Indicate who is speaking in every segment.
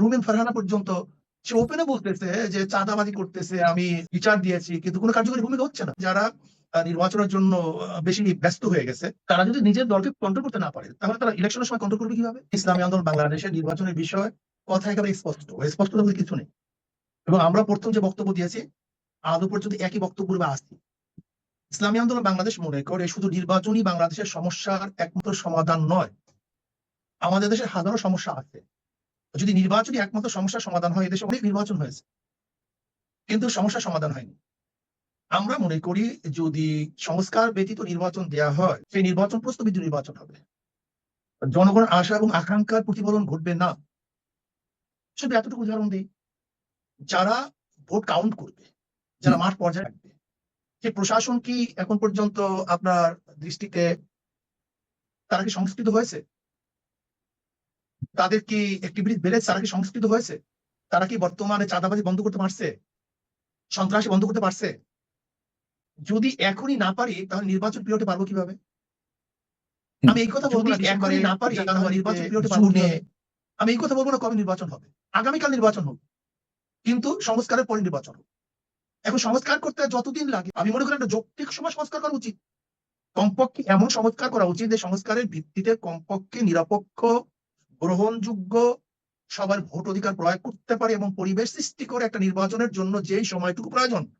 Speaker 1: Rumen Farhana পর্যন্ত, সে ওপেনে বলতেছে যে চাঁদাবাজি করতেছে, আমি বিচার দিয়েছি, কিন্তু কোনো কার্যকরী ভূমিকা হচ্ছে না। যারা নির্বাচনের জন্য বেশি ব্যস্ত হয়ে গেছে, তারা যদি নিজের দলকে কন্ট্রোল করতে না পারে, তাহলে তারা ইলেকশনের সময় কন্ট্রোল করবে কীভাবে? ইসলামী আন্দোলন বাংলাদেশের নির্বাচনের বিষয় কথা একেবারে স্পষ্ট। স্পষ্ট বলতে কিছু নেই। এবং আমরা প্রথম যে বক্তব্য দিয়েছি আদৌ পর্যন্ত একই বক্তব্য বা আসছি ইসলামী আন্দোলন বাংলাদেশ মনে করে শুধু নির্বাচনই বাংলাদেশের সমস্যার একমাত্র সমাধান নয়। আমাদের দেশে হাজারো সমস্যা আছে। যদি নির্বাচনই একমাত্র সমস্যার সমাধান হয়, এদেশে অনেক নির্বাচন হয়েছে। কিন্তু সমস্যার সমাধান হয়নি। আমরা মনে করি যদি সংস্কার ব্যতীত নির্বাচন দেয়া হয়, সেই নির্বাচন প্রস্তাবিত নির্বাচন হবে। জনগণের আশা এবং আকাঙ্ক্ষার প্রতিফলন ঘটবে না। শুধু এতটুকু উদাহরণ দিই। যারা ভোট কাউন্ট করবে, যারা মাঠ পর্যায়ে রাখবে সেই প্রশাসন কি এখন পর্যন্ত আপনার দৃষ্টিতে তারা কি সংস্কৃত হয়েছে? তাদের কি অ্যাক্টিভিটি বেড়েছে তারা কি সংস্কৃত হয়েছে? তারা কি বর্তমানে চাঁদাবাজি বন্ধ করতে পারছে? সন্ত্রাসী বন্ধ করতে পারছে? যদি এখনই না পারি তাহলে নির্বাচন পিরিয়ডে পারব কীভাবে? আমি এই কথা বলব না এখনই না পারি তাহলে নির্বাচন পিরিয়ডে পারব আমি এই কথা বলব না কবে নির্বাচন হবে। আগামীকাল নির্বাচন হোক কিন্তু সংস্কারের পরে নির্বাচন হোক এখন সংস্কার করতে যতদিন লাগে আমি মনে করি একটা যৌক্তিক সময় সংস্কার করা উচিত। কমপক্ষে এমন সংস্কার করা উচিত যে সংস্কারের ভিত্তিতে কমপক্ষে নিরপেক্ষ গ্রহণযোগ্য, সবার ভোট অধিকার প্রয়োগ করতে পারে এবং পরিবেশ সৃষ্টি করে একটা নির্বাচনের জন্য যেই সময়টুকু প্রয়োজন,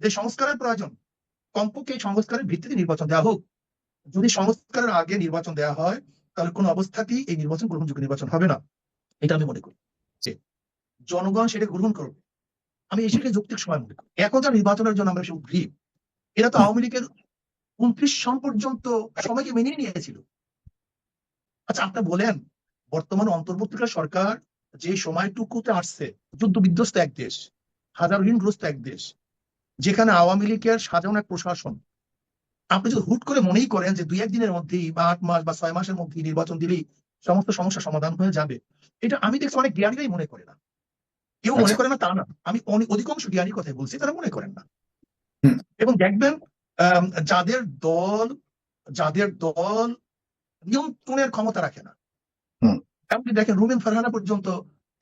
Speaker 1: যে সংস্কারের প্রয়োজন, কমপক্ষে এই সংস্কারের ভিত্তিতে নির্বাচন দেওয়া হোক। যদি সংস্কারের আগে নির্বাচন দেওয়া হয়, তাহলে কোনো অবস্থাতেই এই নির্বাচন গ্রহণযোগ্য নির্বাচন হবে না। এটা আমি মনে করি। যে জনগণ সেটা গ্রহণ করবে। আমি সেটাকে যৌক্তিক সময় মনে করি। এখন যা নির্বাচনের জন্য আমরা সে উদ্গ্রীব। এরা তো আওয়ামী লীগের উনত্রিশ সন পর্যন্ত সময়কে মেনে নিয়েছিল। আচ্ছা আপনি বলেন বর্তমান অন্তর্বর্তীকাল সরকার যে সময়টুকুতে আসছে যুদ্ধ বিধ্বস্ত এক দেশ হাজার ঋণগ্রস্ত এক দেশ যেখানে আওয়ামী লীগের সাজানো এক প্রশাসন। আপনি যদি হুট করে মনেই করেন যে দুই একদিনের মধ্যেই বা আট মাস বা ছয় মাসের মধ্যেই নির্বাচন দিলেই সমস্ত সমস্যা সমাধান হয়ে যাবে এটা আমি দেখছি অনেক জ্ঞানীরাই মনে করে না। কেউ মনে
Speaker 2: আচ্ছা।
Speaker 1: করে না তা না। আমি অধিকাংশ জ্ঞানীর কথাই বলছি তারা মনে করেন না। এবং দেখবেন যাদের দল যাদের দল নিয়ন্ত্রণের ক্ষমতা রাখে না আপনি দেখেন রুমেন ফারহানা পর্যন্ত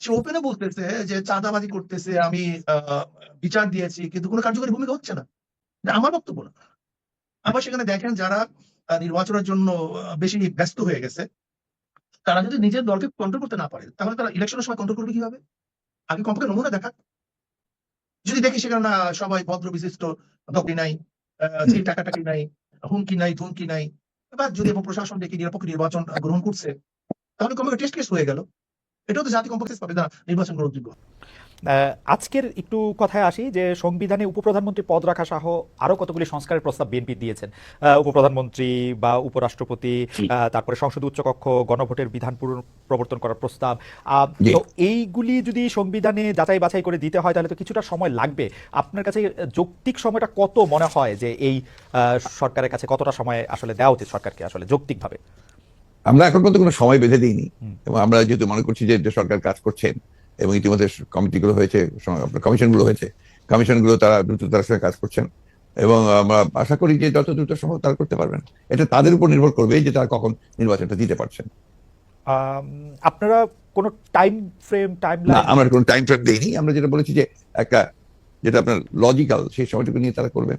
Speaker 1: সে ওপেনে বলতেছে যে চাঁদাবাজি করতেছে, আমি বিচার দিয়েছি, কিন্তু কোনো কার্যকরী ভূমিকা হচ্ছে না। আমার বক্তব্য না। আবার সেখানে দেখেন যারা নির্বাচনের জন্য বেশি ব্যস্ত হয়ে গেছে, তারা যদি নিজের দলকে কন্ট্রোল করতে না পারে, তাহলে তারা ইলেকশনের সময় কন্ট্রোল করবে কীভাবে? আগে কমপক্ষে নমুনা দেখা। যদি দেখি সেখানে না, সবাই ভদ্র, বিশিষ্ট দখল নাই সেই টাকা টাকি নাই, হুমকি নাই, ধুমকি নাই, বা যদি প্রশাসন দেখি নিরপেক্ষ নির্বাচন গ্রহণ করছে তাহলে কমপক্ষে টেস্ট কেস হয়ে গেল। এটাও তো জাতি কমপক্ষে পাবে। না নির্বাচন গ্রহণযোগ্য
Speaker 3: আহ, আজকের একটু কথায় আসি যে সংবিধানে উপপ্রধানমন্ত্রী পদ রাখা সহ আরও কতগুলি সংস্কারের প্রস্তাব বিএনপি দিয়েছেন। উপপ্রধানমন্ত্রী বা উপরাষ্ট্রপতি তারপরে সংসদ উচ্চকক্ষ গণভোটের বিধান প্রবর্তন করার প্রস্তাব। আহ, তো এইগুলি যদি সংবিধানে যাচাই বাছাই করে দিতে হয় তাহলে তো কিছুটা সময় লাগবে। আপনার কাছে যৌক্তিক সময়টা কত মনে হয় যে এই আহ, সরকারের কাছে কতটা সময় আসলে দেওয়া উচিত সরকারকে আসলে যৌক্তিকভাবে?
Speaker 2: আমরা এখন পর্যন্ত কোনো সময় বেঁধে দিইনি। এবং আমরা যেহেতু মনে করছি যে যে সরকার কাজ করছেন এবং ইতিমধ্যে কমিটিগুলো হয়েছে কমিশনগুলো হয়েছে কমিশনগুলো তারা দ্রুততার সঙ্গে কাজ করছেন এবং আমরা আশা করি যে যত দ্রুত সম্ভব তারা করতে পারবেন। এটা তাদের উপর নির্ভর করবে যে তারা কখন নির্বাচনটা দিতে পারছেন।
Speaker 3: আপনারা কোনো টাইম ফ্রেম টাইম
Speaker 2: না আমরা কোনো টাইম ফ্রেম দেইনি। আমরা যেটা বলেছি যে একটা যেটা আপনার লজিক্যাল সেই সময়টুকু নিয়ে তারা করবেন।